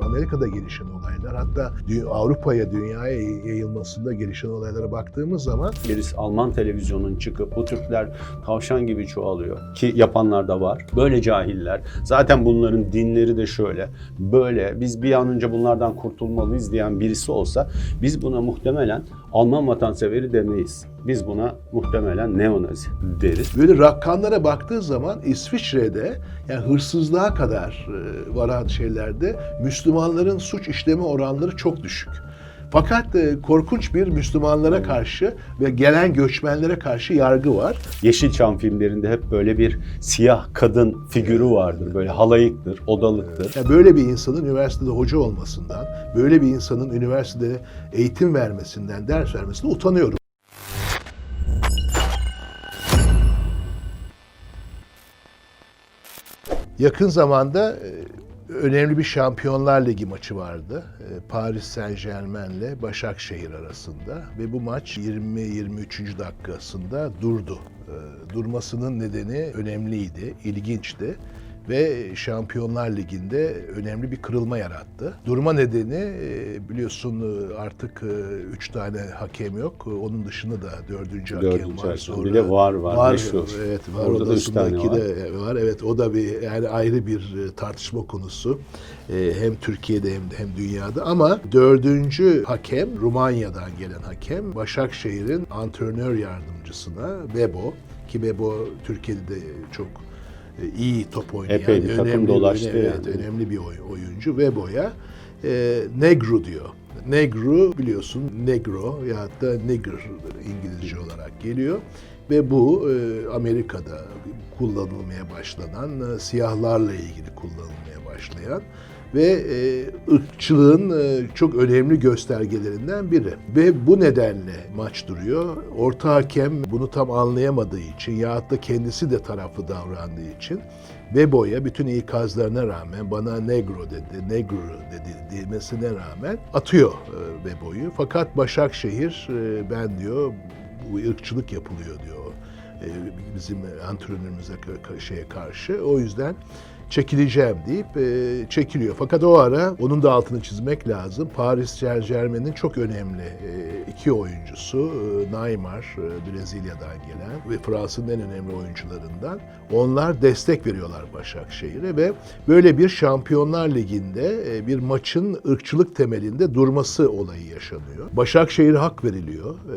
Amerika'da gelişen olaylar hatta Avrupa'ya, dünyaya yayılmasında gelişen olaylara baktığımız zaman Birisi Alman televizyonun çıkıp bu Türkler tavşan gibi çoğalıyor ki yapanlar da var. Böyle cahiller. Zaten bunların dinleri de şöyle. Böyle biz bir an önce bunlardan kurtulmalıyız diyen birisi olsa biz buna muhtemelen Alman vatanseveri demeyiz. Biz buna muhtemelen neonazi deriz. böyle rakamlara baktığı zaman İsviçre'de yani hırsızlığa kadar e, varan şeylerde Müslümanların suç işleme oranları çok düşük. Fakat e, korkunç bir Müslümanlara karşı ve gelen göçmenlere karşı yargı var. Yeşilçam filmlerinde hep böyle bir siyah kadın figürü vardır. Böyle halayıktır, odalıktır. Yani böyle bir insanın üniversitede hoca olmasından, böyle bir insanın üniversitede eğitim vermesinden, ders vermesinden utanıyorum. Yakın zamanda e, önemli bir Şampiyonlar Ligi maçı vardı. E, Paris Saint Germain Başakşehir arasında ve bu maç 20-23. dakikasında durdu. E, Durmasının nedeni önemliydi, ilginçti ve Şampiyonlar Ligi'nde önemli bir kırılma yarattı. Durma nedeni e, biliyorsun e, artık 3 tane hakem yok. Onun dışında da dördüncü hakem Dördüncü var. Sonra Bir de VAR var, meşhur. Evet, var. Orada da üç tane Odasındaki var. de var. Evet, o da bir yani ayrı bir e, tartışma konusu. E, hem Türkiye'de hem de hem dünyada ama dördüncü hakem Rumanya'dan gelen hakem Başakşehir'in antrenör yardımcısına Bebo ki Bebo Türkiye'de de çok e, iyi top oynayan, Epey bir takım dolaştı önemli, yani. evet, önemli bir oy- oyuncu Bebo'ya e, Negro diyor. Negro biliyorsun Negro ya da Nigger İngilizce olarak geliyor ve bu e, Amerika'da kullanılmaya başlanan e, siyahlarla ilgili kullanılmaya başlayan ve e, ırkçılığın e, çok önemli göstergelerinden biri. Ve bu nedenle maç duruyor. Orta hakem bunu tam anlayamadığı için yahut da kendisi de taraflı davrandığı için Bebo'ya bütün ikazlarına rağmen bana negro dedi, negro dedi demesine rağmen atıyor e, Bebo'yu. Fakat Başakşehir e, ben diyor bu ırkçılık yapılıyor diyor bizim antrenörümüze şeye karşı. O yüzden çekileceğim deyip e, çekiliyor. Fakat o ara onun da altını çizmek lazım. Paris Saint Germain'in çok önemli e, iki oyuncusu e, Neymar e, Brezilya'dan gelen ve Fransa'nın en önemli oyuncularından. Onlar destek veriyorlar Başakşehir'e ve böyle bir Şampiyonlar Ligi'nde e, bir maçın ırkçılık temelinde durması olayı yaşanıyor. Başakşehir'e hak veriliyor. E,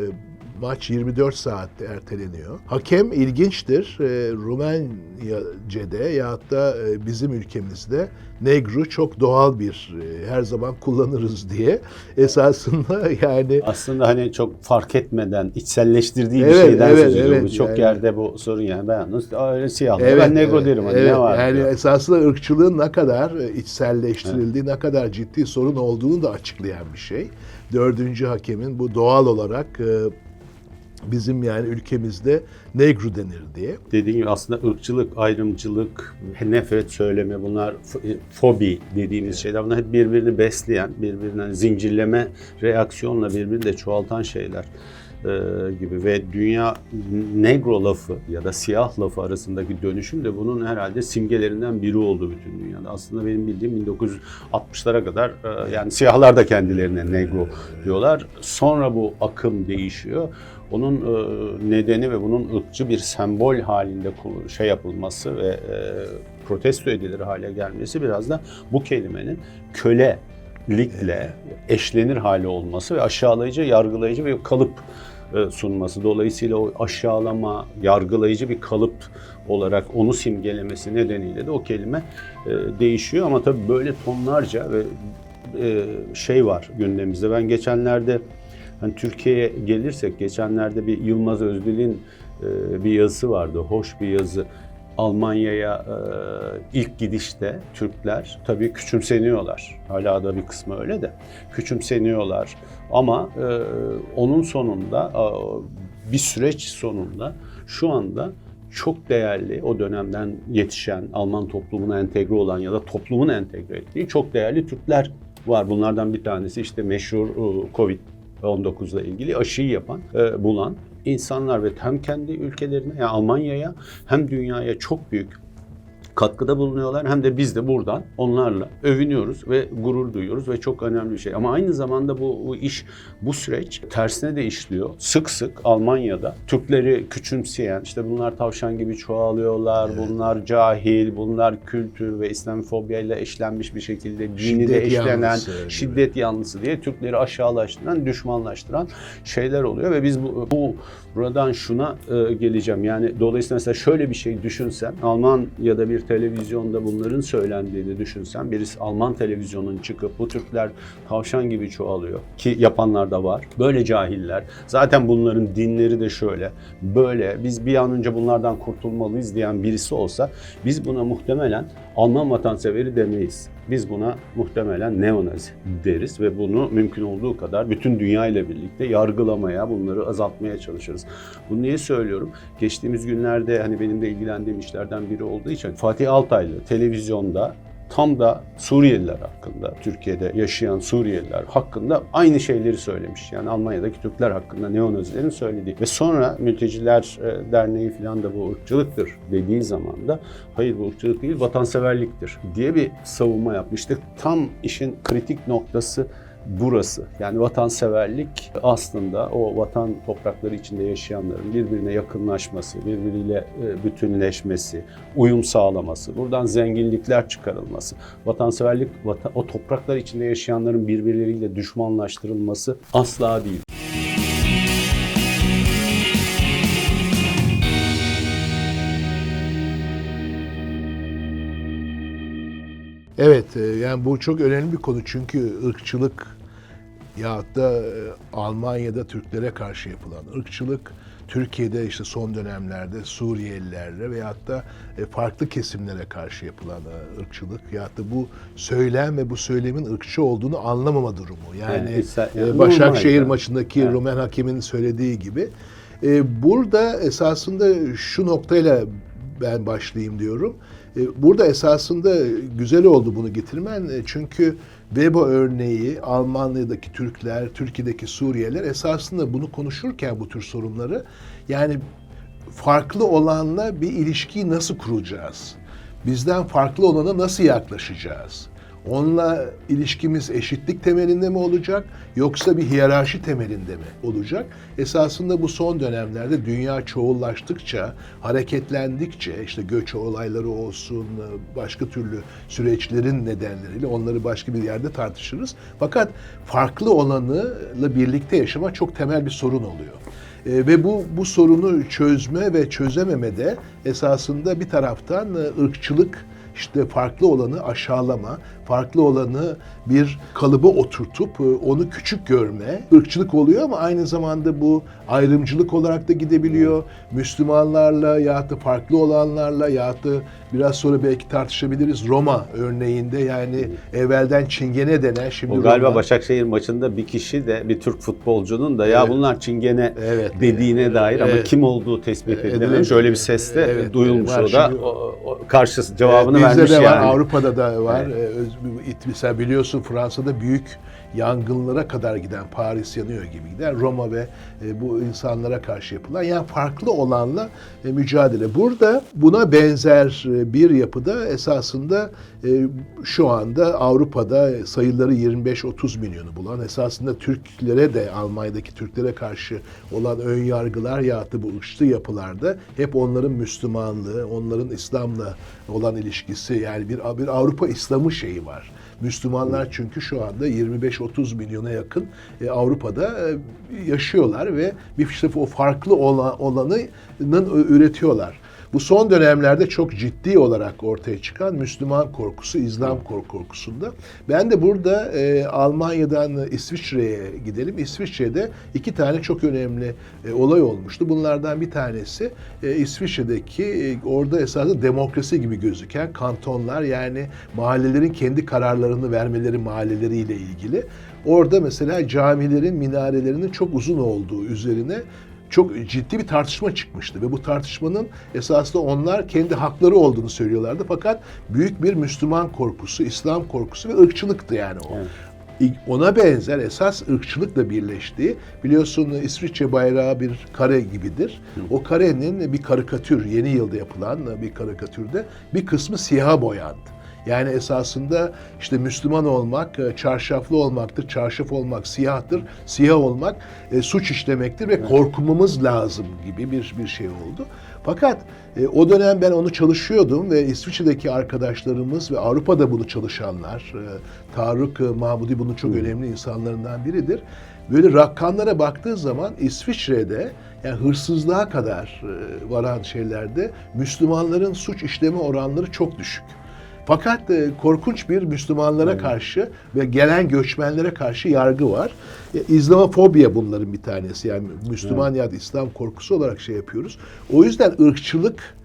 Maç 24 saatte erteleniyor. Hakem ilginçtir. E, Rumence'de ya da e, bizim ülkemizde negro çok doğal bir e, her zaman kullanırız diye esasında yani Aslında hani çok fark etmeden içselleştirdiği bir Evet, şeyden evet, söz ediyor. evet, çok yani. yerde bu sorun yani. Ben öyle siyahlı. ben negro derim. Hani evet, ne var? Yani diyor. esasında ırkçılığın ne kadar e, içselleştirildiği, ne kadar ciddi sorun olduğunu da açıklayan bir şey. Dördüncü hakemin bu doğal olarak e, bizim yani ülkemizde negro denir diye. Dediğim gibi aslında ırkçılık, ayrımcılık, nefret söyleme bunlar f- fobi dediğimiz şeyler. Bunlar hep birbirini besleyen, birbirinden zincirleme reaksiyonla birbirini de çoğaltan şeyler e, gibi ve dünya negro lafı ya da siyah lafı arasındaki dönüşüm de bunun herhalde simgelerinden biri oldu bütün dünyada. Aslında benim bildiğim 1960'lara kadar e, yani siyahlar da kendilerine negro diyorlar. Sonra bu akım değişiyor. Onun e, nedeni ve bunun ırkçı bir sembol halinde şey yapılması ve e, protesto edilir hale gelmesi biraz da bu kelimenin kölelikle eşlenir hali olması ve aşağılayıcı, yargılayıcı bir kalıp e, sunması. Dolayısıyla o aşağılama, yargılayıcı bir kalıp olarak onu simgelemesi nedeniyle de o kelime değişiyor. Ama tabii böyle tonlarca ve şey var gündemimizde. Ben geçenlerde Hani Türkiye'ye gelirsek geçenlerde bir Yılmaz Özdil'in e, bir yazısı vardı. Hoş bir yazı. Almanya'ya e, ilk gidişte Türkler tabii küçümseniyorlar. Hala da bir kısmı öyle de küçümseniyorlar. Ama e, onun sonunda bir süreç sonunda şu anda çok değerli o dönemden yetişen Alman toplumuna entegre olan ya da toplumun entegre ettiği çok değerli Türkler var. Bunlardan bir tanesi işte meşhur Covid 19 ile ilgili aşıyı yapan, e, bulan insanlar ve hem kendi ülkelerine yani Almanya'ya hem dünyaya çok büyük katkıda bulunuyorlar hem de biz de buradan onlarla övünüyoruz ve gurur duyuyoruz ve çok önemli bir şey. Ama aynı zamanda bu, bu iş, bu süreç tersine de işliyor. Sık sık Almanya'da Türkleri küçümseyen, işte bunlar tavşan gibi çoğalıyorlar, bunlar cahil, bunlar kültür ve İslamofobiya eşlenmiş bir şekilde dini Şiddet de eşlenen, yanlısı şiddet yanlısı diye Türkleri aşağılaştıran, düşmanlaştıran şeyler oluyor ve biz bu, bu buradan şuna e, geleceğim. Yani dolayısıyla mesela şöyle bir şey düşünsen, Almanya'da bir televizyonda bunların söylendiğini düşünsen, birisi Alman televizyonun çıkıp bu Türkler tavşan gibi çoğalıyor ki yapanlar da var. Böyle cahiller. Zaten bunların dinleri de şöyle, böyle. Biz bir an önce bunlardan kurtulmalıyız diyen birisi olsa biz buna muhtemelen Alman vatanseveri demeyiz. Biz buna muhtemelen neonazi deriz ve bunu mümkün olduğu kadar bütün dünya ile birlikte yargılamaya, bunları azaltmaya çalışırız. Bunu niye söylüyorum? Geçtiğimiz günlerde hani benim de ilgilendiğim işlerden biri olduğu için Fatih Altaylı televizyonda tam da Suriyeliler hakkında, Türkiye'de yaşayan Suriyeliler hakkında aynı şeyleri söylemiş. Yani Almanya'daki Türkler hakkında neonazilerin söylediği. Ve sonra Mülteciler e, Derneği falan da bu ırkçılıktır dediği zaman da hayır bu ırkçılık değil vatanseverliktir diye bir savunma yapmıştık. Tam işin kritik noktası burası. Yani vatanseverlik aslında o vatan toprakları içinde yaşayanların birbirine yakınlaşması, birbiriyle e, bütünleşmesi, uyum sağlaması, buradan zenginlikler çıkarılması, vatanseverlik vata- o topraklar içinde yaşayanların birbirleriyle düşmanlaştırılması asla değil. Evet, e, yani bu çok önemli bir konu çünkü ırkçılık ya da e, Almanya'da Türklere karşı yapılan ırkçılık, Türkiye'de işte son dönemlerde Suriyelilerle veyahut da e, farklı kesimlere karşı yapılan ırkçılık ya da bu söylem ve bu söylemin ırkçı olduğunu anlamama durumu. Yani yani Başakşehir normal maçındaki Evet. Roman hakemin söylediği gibi burada esasında şu noktayla ben başlayayım diyorum. E, Burada esasında güzel oldu bunu getirmen E, çünkü Webo örneği Almanya'daki Türkler, Türkiye'deki Suriyeliler esasında bunu konuşurken bu tür sorunları yani farklı olanla bir ilişkiyi nasıl kuracağız? Bizden farklı olana nasıl yaklaşacağız? Onunla ilişkimiz eşitlik temelinde mi olacak yoksa bir hiyerarşi temelinde mi olacak? Esasında bu son dönemlerde dünya çoğullaştıkça, hareketlendikçe işte göç olayları olsun, başka türlü süreçlerin nedenleriyle onları başka bir yerde tartışırız. Fakat farklı olanıyla birlikte yaşamak çok temel bir sorun oluyor. E, ve bu bu sorunu çözme ve çözememede esasında bir taraftan e, ırkçılık işte farklı olanı aşağılama, farklı olanı bir kalıba oturtup e, onu küçük görme, ırkçılık oluyor ama aynı zamanda bu ayrımcılık olarak da gidebiliyor. Müslümanlarla ya da farklı olanlarla ya da biraz sonra belki tartışabiliriz Roma örneğinde yani evvelden Çingene denen şimdi O galiba Roma. Başakşehir maçında bir kişi de bir Türk futbolcunun da ya Evet. bunlar çingene Evet. dediğine dair ama Evet. kim olduğu tespit Evet. edilememiş. Öyle bir ses de Evet. duyulmuş Var o da. şimdi- O, o karşı cevabını Evet, bizde vermiş de var, yani. Avrupa'da da var. Ee, öz- Mesela biliyorsun Fransa'da büyük yangınlara kadar giden, Paris yanıyor gibi giden Roma ve e, bu insanlara karşı yapılan yani farklı olanla e, mücadele. Burada buna benzer e, bir yapıda esasında e, şu anda Avrupa'da sayıları 25-30 milyonu bulan esasında Türklere de Almanya'daki Türklere karşı olan ön yargılar ya da bu ırkçı yapılarda hep onların Müslümanlığı, onların İslam'la olan ilişkisi yani bir, bir Avrupa İslamı şeyi var. Müslümanlar çünkü şu anda 25-30 milyona yakın e, Avrupa'da e, yaşıyorlar ve bir işte o farklı olan, olanının üretiyorlar. Bu son dönemlerde çok ciddi olarak ortaya çıkan Müslüman korkusu, İslam kork- korkusunda. Ben de burada e, Almanya'dan İsviçre'ye gidelim. İsviçre'de iki tane çok önemli e, olay olmuştu. Bunlardan bir tanesi e, İsviçre'deki e, orada esasında demokrasi gibi gözüken kantonlar yani mahallelerin kendi kararlarını vermeleri mahalleleriyle ilgili. Orada mesela camilerin minarelerinin çok uzun olduğu üzerine çok ciddi bir tartışma çıkmıştı ve bu tartışmanın esasında onlar kendi hakları olduğunu söylüyorlardı fakat büyük bir Müslüman korkusu, İslam korkusu ve ırkçılıktı yani o. Evet. Ona benzer esas ırkçılıkla birleştiği biliyorsun İsviçre bayrağı bir kare gibidir. O karenin bir karikatür yeni yılda yapılan bir karikatürde bir kısmı siyaha boyandı. Yani esasında işte Müslüman olmak e, çarşaflı olmaktır, çarşaf olmak siyahtır, siyah olmak e, suç işlemektir ve korkmamız lazım gibi bir bir şey oldu. Fakat e, o dönem ben onu çalışıyordum ve İsviçre'deki arkadaşlarımız ve Avrupa'da bunu çalışanlar, e, Tarık e, Mahmudi bunun çok önemli insanlarından biridir. Böyle rakamlara baktığı zaman İsviçre'de yani hırsızlığa kadar e, varan şeylerde Müslümanların suç işleme oranları çok düşük. Fakat e, korkunç bir Müslümanlara karşı ve gelen göçmenlere karşı yargı var. E, İslamofobiya bunların bir tanesi. Yani Müslüman ya da İslam korkusu olarak şey yapıyoruz. O yüzden ırkçılık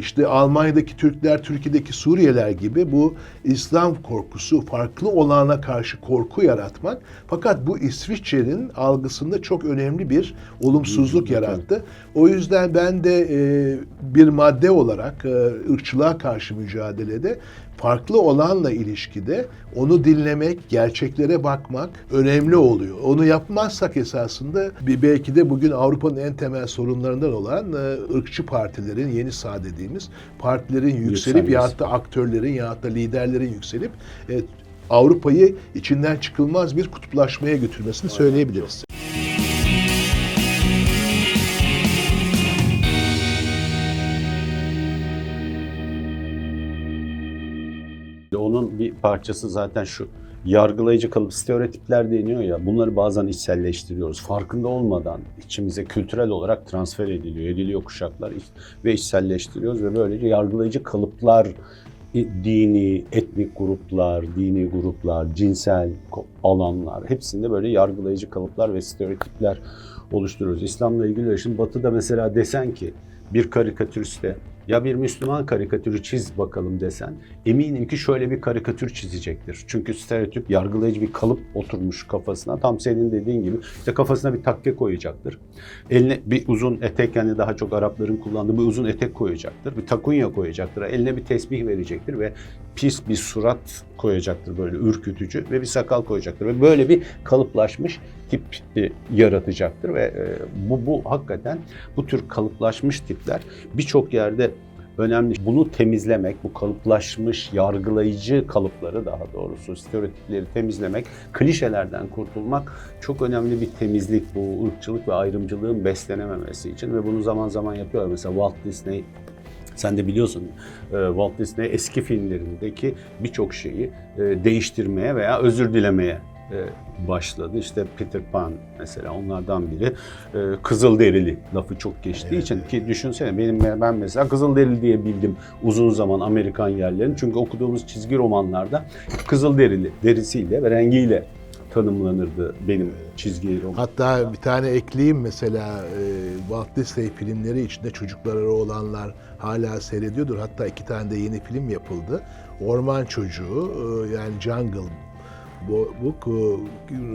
işte Almanya'daki Türkler, Türkiye'deki Suriyeliler gibi bu İslam korkusu, farklı olana karşı korku yaratmak. Fakat bu İsviçre'nin algısında çok önemli bir olumsuzluk yarattı. O yüzden ben de e, bir madde olarak e, ırkçılığa karşı mücadelede farklı olanla ilişkide onu dinlemek, gerçeklere bakmak önemli oluyor. Onu yapmazsak esasında belki de bugün Avrupa'nın en temel sorunlarından olan e, ırkçı partilerin, yeni sağ dediğimiz partilerin yükselip ya da aktörlerin ya da liderlerin yükselip e, Avrupa'yı içinden çıkılmaz bir kutuplaşmaya götürmesini söyleyebiliriz. Onun bir parçası zaten şu. Yargılayıcı kalıp stereotipler deniyor ya bunları bazen içselleştiriyoruz. Farkında olmadan içimize kültürel olarak transfer ediliyor, ediliyor kuşaklar ve içselleştiriyoruz ve böylece yargılayıcı kalıplar i- dini, etnik gruplar, dini gruplar, cinsel alanlar hepsinde böyle yargılayıcı kalıplar ve stereotipler oluşturuyoruz. İslam'la ilgili şimdi Batı'da mesela desen ki bir karikatüriste ya bir Müslüman karikatürü çiz bakalım desen eminim ki şöyle bir karikatür çizecektir. Çünkü stereotip yargılayıcı bir kalıp oturmuş kafasına. Tam senin dediğin gibi işte kafasına bir takke koyacaktır. Eline bir uzun etek yani daha çok Arapların kullandığı bir uzun etek koyacaktır. Bir takunya koyacaktır. Eline bir tesbih verecektir ve pis bir surat koyacaktır böyle ürkütücü ve bir sakal koyacaktır. Ve böyle bir kalıplaşmış tip yaratacaktır ve e, bu, bu hakikaten bu tür kalıplaşmış tipler birçok yerde önemli. Bunu temizlemek, bu kalıplaşmış, yargılayıcı kalıpları daha doğrusu stereotipleri temizlemek, klişelerden kurtulmak çok önemli bir temizlik bu ırkçılık ve ayrımcılığın beslenememesi için ve bunu zaman zaman yapıyorlar. Mesela Walt Disney sen de biliyorsun e, Walt Disney eski filmlerindeki birçok şeyi e, değiştirmeye veya özür dilemeye başladı. İşte Peter Pan mesela onlardan biri. E, Kızılderili lafı çok geçtiği için ki düşünsene benim ben mesela Kızılderili diye bildim uzun zaman Amerikan yerlerini. Çünkü okuduğumuz çizgi romanlarda Kızılderili derisiyle ve rengiyle tanımlanırdı benim çizgi roman. Hatta bir tane ekleyeyim mesela e, Walt Disney filmleri içinde çocukları olanlar hala seyrediyordur. Hatta iki tane de yeni film yapıldı. Orman Çocuğu e, yani Jungle bu, bu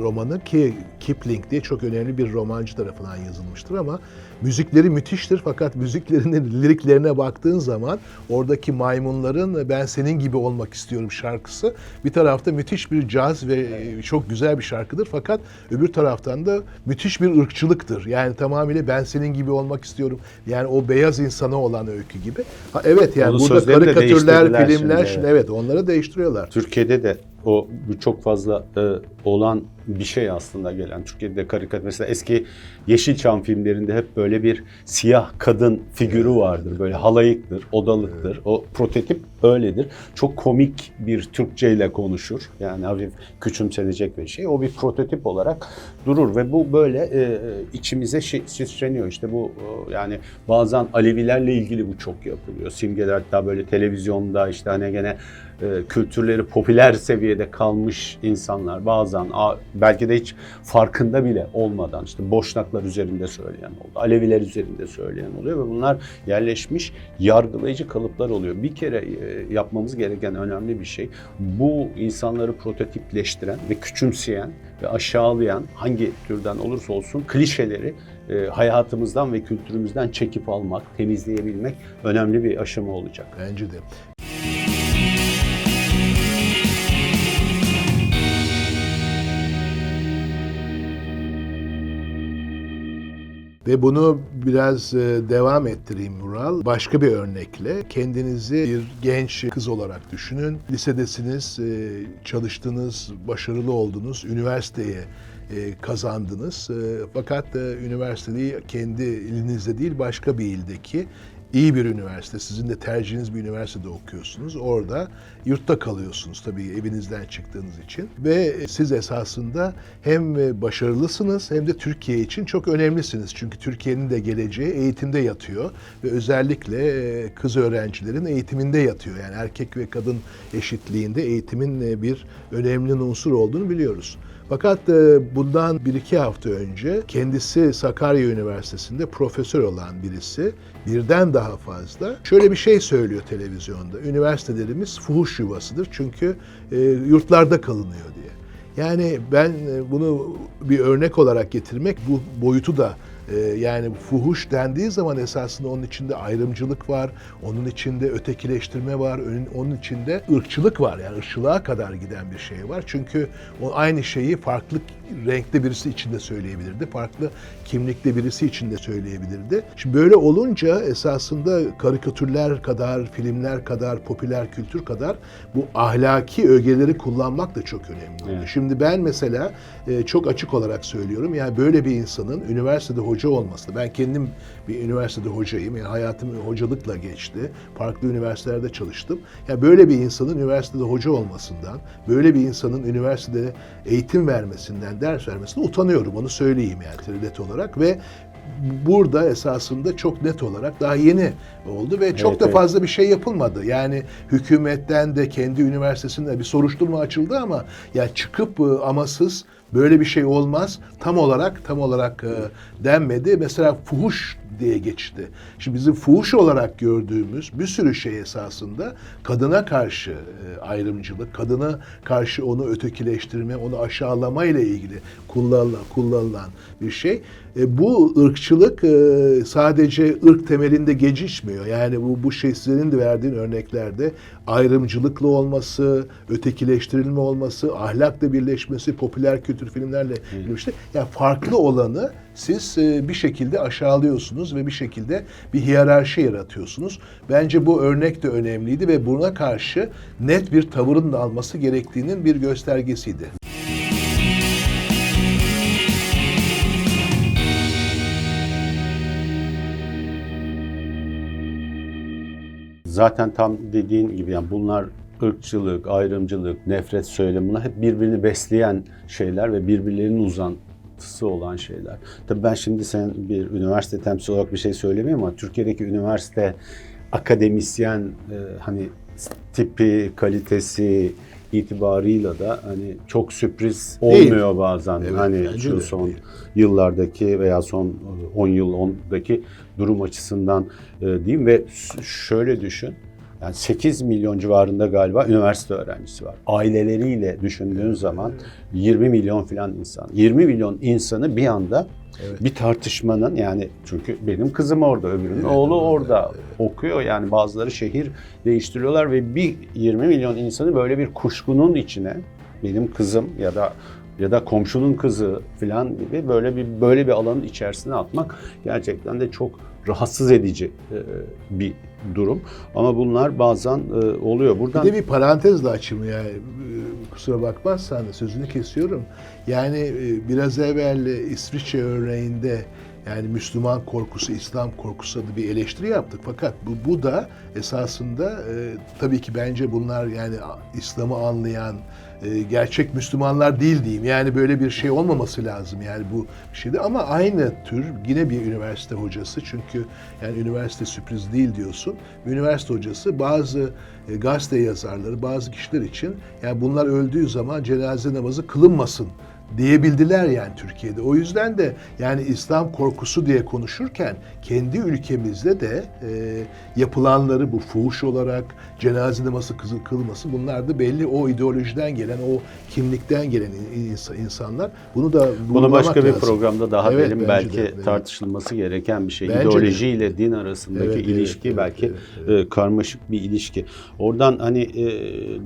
romanı ki Kipling diye çok önemli bir romancı tarafından yazılmıştır ama müzikleri müthiştir fakat müziklerinin liriklerine baktığın zaman oradaki maymunların ben senin gibi olmak istiyorum şarkısı bir tarafta müthiş bir caz ve çok güzel bir şarkıdır fakat öbür taraftan da müthiş bir ırkçılıktır. Yani tamamıyla ben senin gibi olmak istiyorum. Yani o beyaz insana olan öykü gibi. Ha, evet yani Onun burada karikatürler, filmler şimdi, şimdi, evet onları değiştiriyorlar. Türkiye'de de o çok fazla e, olan bir şey aslında gelen. Türkiye'de karikatür mesela eski Yeşilçam filmlerinde hep böyle bir siyah kadın figürü vardır. Böyle halayıktır, odalıktır. O prototip öyledir. Çok komik bir Türkçe ile konuşur. Yani hafif küçümsenecek bir şey. O bir prototip olarak durur ve bu böyle e, e, içimize şi- şişleniyor. İşte bu e, yani bazen Alevilerle ilgili bu çok yapılıyor. Simgeler hatta böyle televizyonda işte hani gene e, kültürleri popüler seviyede kalmış insanlar bazen a- belki de hiç farkında bile olmadan işte boşnaklar üzerinde söyleyen oldu. Aleviler üzerinde söyleyen oluyor ve bunlar yerleşmiş yargılayıcı kalıplar oluyor. Bir kere e, yapmamız gereken önemli bir şey bu insanları prototipleştiren ve küçümseyen ve aşağılayan hangi türden olursa olsun klişeleri e, hayatımızdan ve kültürümüzden çekip almak, temizleyebilmek önemli bir aşama olacak. Bence de. Ve bunu biraz e, devam ettireyim Mural. Başka bir örnekle kendinizi bir genç kız olarak düşünün. Lisedesiniz, e, çalıştınız, başarılı oldunuz, üniversiteye e, kazandınız. Fakat üniversiteyi kendi ilinizde değil başka bir ildeki iyi bir üniversite, sizin de tercihiniz bir üniversitede okuyorsunuz. Orada yurtta kalıyorsunuz tabii evinizden çıktığınız için. Ve siz esasında hem başarılısınız hem de Türkiye için çok önemlisiniz. Çünkü Türkiye'nin de geleceği eğitimde yatıyor ve özellikle e, kız öğrencilerin eğitiminde yatıyor. Yani erkek ve kadın eşitliğinde eğitimin e, bir önemli unsur olduğunu biliyoruz. Fakat e, bundan bir iki hafta önce kendisi Sakarya Üniversitesi'nde profesör olan birisi birden daha fazla şöyle bir şey söylüyor televizyonda. Üniversitelerimiz fuhuş yuvasıdır çünkü e, yurtlarda kalınıyor diye. Yani ben e, bunu bir örnek olarak getirmek bu boyutu da e, yani fuhuş dendiği zaman esasında onun içinde ayrımcılık var, onun içinde ötekileştirme var, onun içinde ırkçılık var. Yani ırkçılığa kadar giden bir şey var. Çünkü o aynı şeyi farklı renkte birisi içinde söyleyebilirdi, farklı kimlikte birisi içinde söyleyebilirdi. Şimdi böyle olunca esasında karikatürler kadar, filmler kadar, popüler kültür kadar bu ahlaki ögeleri kullanmak da çok önemli. oluyor. Evet. Şimdi ben mesela e, çok açık olarak söylüyorum. Yani böyle bir insanın üniversitede hoca olması. Ben kendim bir üniversitede hocayım. Yani hayatım hocalıkla geçti. Farklı üniversitelerde çalıştım. Yani böyle bir insanın üniversitede hoca olmasından, böyle bir insanın üniversitede eğitim vermesinden, ders vermesinden utanıyorum. Onu söyleyeyim yani net olarak ve burada esasında çok net olarak daha yeni oldu ve çok Evet, da evet. fazla bir şey yapılmadı. Yani hükümetten de kendi üniversitesinde bir soruşturma açıldı ama ya çıkıp e, amasız böyle bir şey olmaz tam olarak tam olarak e, denmedi. Mesela fuhuş diye geçti. Şimdi bizim fuhuş olarak gördüğümüz bir sürü şey esasında kadına karşı e, ayrımcılık, kadına karşı onu ötekileştirme, onu aşağılama ile ilgili kullanılan, kullanılan bir şey. E, bu ırkçılık e, sadece ırk temelinde geçişmiyor. Yani bu bu şey sizin de verdiğin örneklerde ayrımcılıklı olması, ötekileştirilme olması, ahlakla birleşmesi, popüler kültür filmlerle birleşti. Yani farklı olanı siz e, bir şekilde aşağılıyorsunuz ve bir şekilde bir hiyerarşi yaratıyorsunuz. Bence bu örnek de önemliydi ve buna karşı net bir tavırın da alması gerektiğinin bir göstergesiydi. Zaten tam dediğin gibi yani bunlar ırkçılık, ayrımcılık, nefret söylemi bunlar hep birbirini besleyen şeyler ve birbirlerinin uzantısı olan şeyler. Tabii ben şimdi sen bir üniversite temsil olarak bir şey söylemeyeyim ama Türkiye'deki üniversite akademisyen e, hani tipi, kalitesi itibarıyla da hani çok sürpriz Değil. olmuyor bazen. Evet, hani şu son değil. yıllardaki veya son 10 yıl 10'daki durum açısından e, diyeyim ve şöyle düşün. Yani 8 milyon civarında galiba üniversite öğrencisi var. Aileleriyle düşündüğün zaman 20 milyon falan insan. 20 milyon insanı bir anda Evet. bir tartışmanın yani çünkü benim kızım orada, öbürünün Evet, oğlu evet, orada okuyor. Yani bazıları şehir değiştiriyorlar ve bir 20 milyon insanı böyle bir kuşkunun içine benim kızım ya da ya da komşunun kızı falan gibi böyle bir böyle bir alanın içerisine atmak gerçekten de çok rahatsız edici e, bir durum. Ama bunlar bazen e, oluyor. Buradan Bir de bir parantez de açayım yani e, kusura bakmazsan sözünü kesiyorum. Yani e, biraz evvel İsviçre örneğinde yani Müslüman korkusu, İslam korkusu adlı bir eleştiri yaptık. Fakat bu, bu da esasında e, tabii ki bence bunlar yani İslam'ı anlayan e, gerçek Müslümanlar değil diyeyim. Yani böyle bir şey olmaması lazım yani bu şeyde ama aynı tür yine bir üniversite hocası çünkü yani üniversite sürpriz değil diyorsun. Üniversite hocası bazı e, gazete yazarları, bazı kişiler için yani bunlar öldüğü zaman cenaze namazı kılınmasın diyebildiler yani Türkiye'de. O yüzden de yani İslam korkusu diye konuşurken kendi ülkemizde de e, yapılanları bu fuhuş olarak cenaze namazı kılması bunlar da belli o ideolojiden gelen o kimlikten gelen ins- insanlar. Bunu da Bunu başka bir lazım. programda daha Evet, derin belki de, evet. tartışılması gereken bir şey. Bence de. İdeoloji ile din arasındaki Evet, evet, ilişki evet, belki evet, e, karmaşık bir ilişki. Oradan hani e,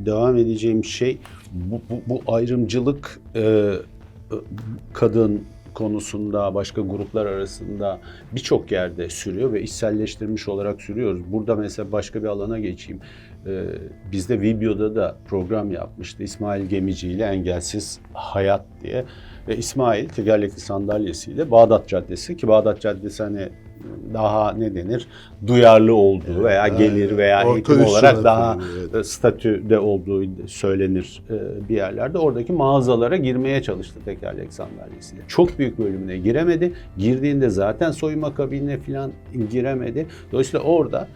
devam edeceğim şey bu, bu, bu ayrımcılık e, kadın, konusunda, başka gruplar arasında birçok yerde sürüyor ve içselleştirmiş olarak sürüyoruz. Burada mesela başka bir alana geçeyim. Ee, biz de Vibio'da da program yapmıştı. İsmail Gemici ile Engelsiz Hayat diye. Ve İsmail tekerlekli sandalyesiyle Bağdat Caddesi ki Bağdat Caddesi hani daha ne denir duyarlı olduğu veya gelir veya orta eğitim olarak daha evet. e, statüde olduğu söylenir e, bir yerlerde. Oradaki mağazalara girmeye çalıştı tekerlek sandalyesiyle. Çok büyük bölümüne giremedi. Girdiğinde zaten soyunma kabinine falan giremedi. Dolayısıyla orada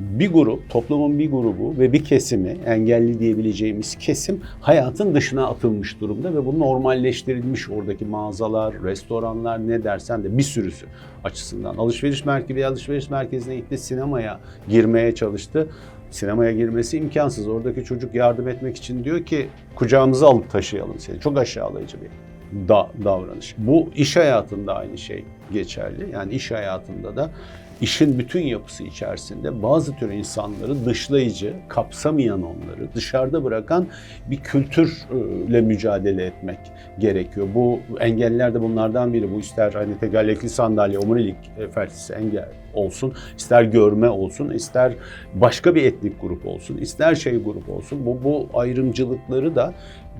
bir grup, toplumun bir grubu ve bir kesimi, engelli diyebileceğimiz kesim hayatın dışına atılmış durumda ve bu normalleştirilmiş oradaki mağazalar, restoranlar ne dersen de bir sürüsü açısından. Alışveriş merkezi, alışveriş merkezine gitti, sinemaya girmeye çalıştı. Sinemaya girmesi imkansız. Oradaki çocuk yardım etmek için diyor ki kucağımıza alıp taşıyalım seni. Çok aşağılayıcı bir da- davranış. Bu iş hayatında aynı şey geçerli. Yani iş hayatında da işin bütün yapısı içerisinde bazı tür insanları dışlayıcı, kapsamayan onları dışarıda bırakan bir kültürle mücadele etmek gerekiyor. Bu engeller de bunlardan biri. Bu ister hani tekerlekli sandalye, omurilik e, felçlisi engel olsun, ister görme olsun, ister başka bir etnik grup olsun, ister şey grup olsun. Bu, bu ayrımcılıkları da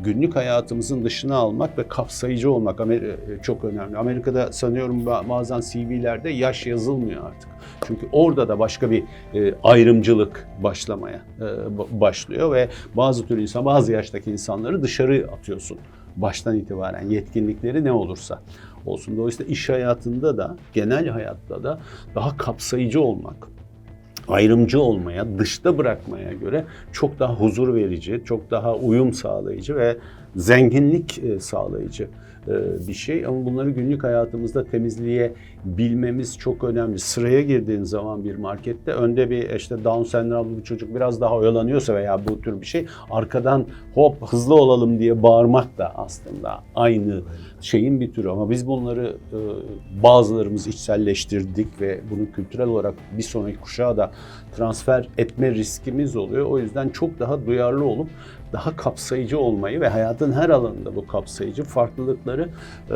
günlük hayatımızın dışına almak ve kapsayıcı olmak Amer- çok önemli. Amerika'da sanıyorum ba- bazen CV'lerde yaş yazılmıyor artık. Çünkü orada da başka bir e, ayrımcılık başlamaya e, ba- başlıyor ve bazı tür insan, bazı yaştaki insanları dışarı atıyorsun baştan itibaren yetkinlikleri ne olursa olsun. Dolayısıyla iş hayatında da, genel hayatta da daha kapsayıcı olmak, ayrımcı olmaya, dışta bırakmaya göre çok daha huzur verici, çok daha uyum sağlayıcı ve zenginlik e, sağlayıcı e, bir şey. Ama bunları günlük hayatımızda temizliğe bilmemiz çok önemli. Sıraya girdiğin zaman bir markette önde bir işte Down sendromlu bir çocuk biraz daha oyalanıyorsa veya bu tür bir şey arkadan hop hızlı olalım diye bağırmak da aslında aynı şeyin bir türü. Ama biz bunları e, bazılarımız içselleştirdik ve bunu kültürel olarak bir sonraki kuşağa da transfer etme riskimiz oluyor. O yüzden çok daha duyarlı olup daha kapsayıcı olmayı ve hayatın her alanında bu kapsayıcı farklılıkları e,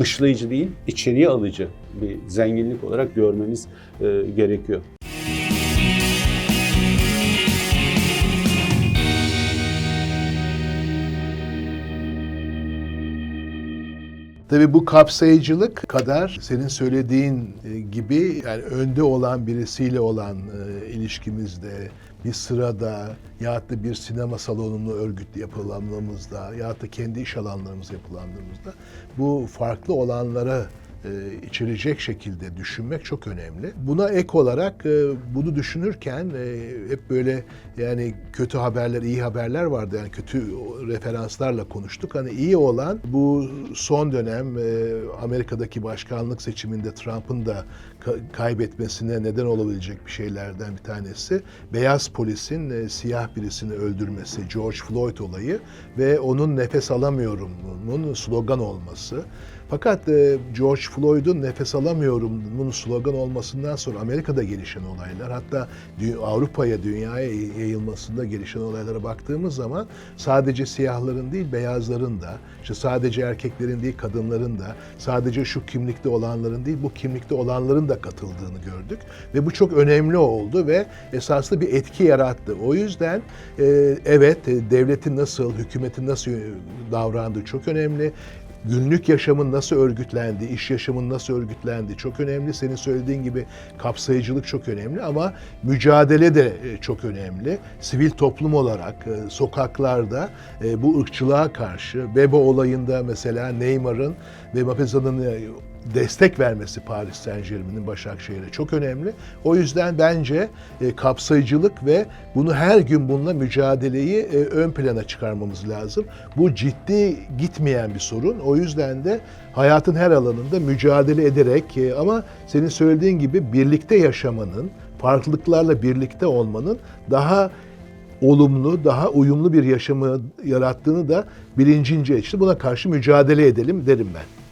dışlayıcı değil, içeriye alıcı bir zenginlik olarak görmemiz e, gerekiyor. Tabii bu kapsayıcılık kadar senin söylediğin e, gibi yani önde olan birisiyle olan e, ilişkimizde, bir sırada ya da bir sinema salonunu örgüt yapılandığımızda ya da kendi iş alanlarımız yapılandığımızda bu farklı olanlara içerecek şekilde düşünmek çok önemli. Buna ek olarak e, bunu düşünürken e, hep böyle yani kötü haberler, iyi haberler vardı. Yani kötü referanslarla konuştuk. Hani iyi olan bu son dönem e, Amerika'daki başkanlık seçiminde Trump'ın da ka- kaybetmesine neden olabilecek bir şeylerden bir tanesi. Beyaz polisin e, siyah birisini öldürmesi, George Floyd olayı ve onun nefes alamıyorumun slogan olması. Fakat e, George Floyd'un nefes alamıyorumun slogan olmasından sonra Amerika'da gelişen olaylar, hatta Avrupa'ya, dünyaya yayılmasında gelişen olaylara baktığımız zaman sadece siyahların değil, beyazların da, işte sadece erkeklerin değil, kadınların da, sadece şu kimlikte olanların değil, bu kimlikte olanların da katıldığını gördük. Ve bu çok önemli oldu ve esaslı bir etki yarattı. O yüzden e, evet devletin nasıl, hükümetin nasıl davrandığı çok önemli günlük yaşamın nasıl örgütlendiği, iş yaşamın nasıl örgütlendiği çok önemli. Senin söylediğin gibi kapsayıcılık çok önemli ama mücadele de e, çok önemli. Sivil toplum olarak e, sokaklarda e, bu ırkçılığa karşı Bebo olayında mesela Neymar'ın ve e, destek vermesi Paris Saint Germain'in Başakşehir'e çok önemli. O yüzden bence e, kapsayıcılık ve bunu her gün bununla mücadeleyi e, ön plana çıkarmamız lazım. Bu ciddi gitmeyen bir sorun. O yüzden de hayatın her alanında mücadele ederek e, ama senin söylediğin gibi birlikte yaşamanın, farklılıklarla birlikte olmanın daha olumlu, daha uyumlu bir yaşamı yarattığını da bilincince işte buna karşı mücadele edelim derim ben.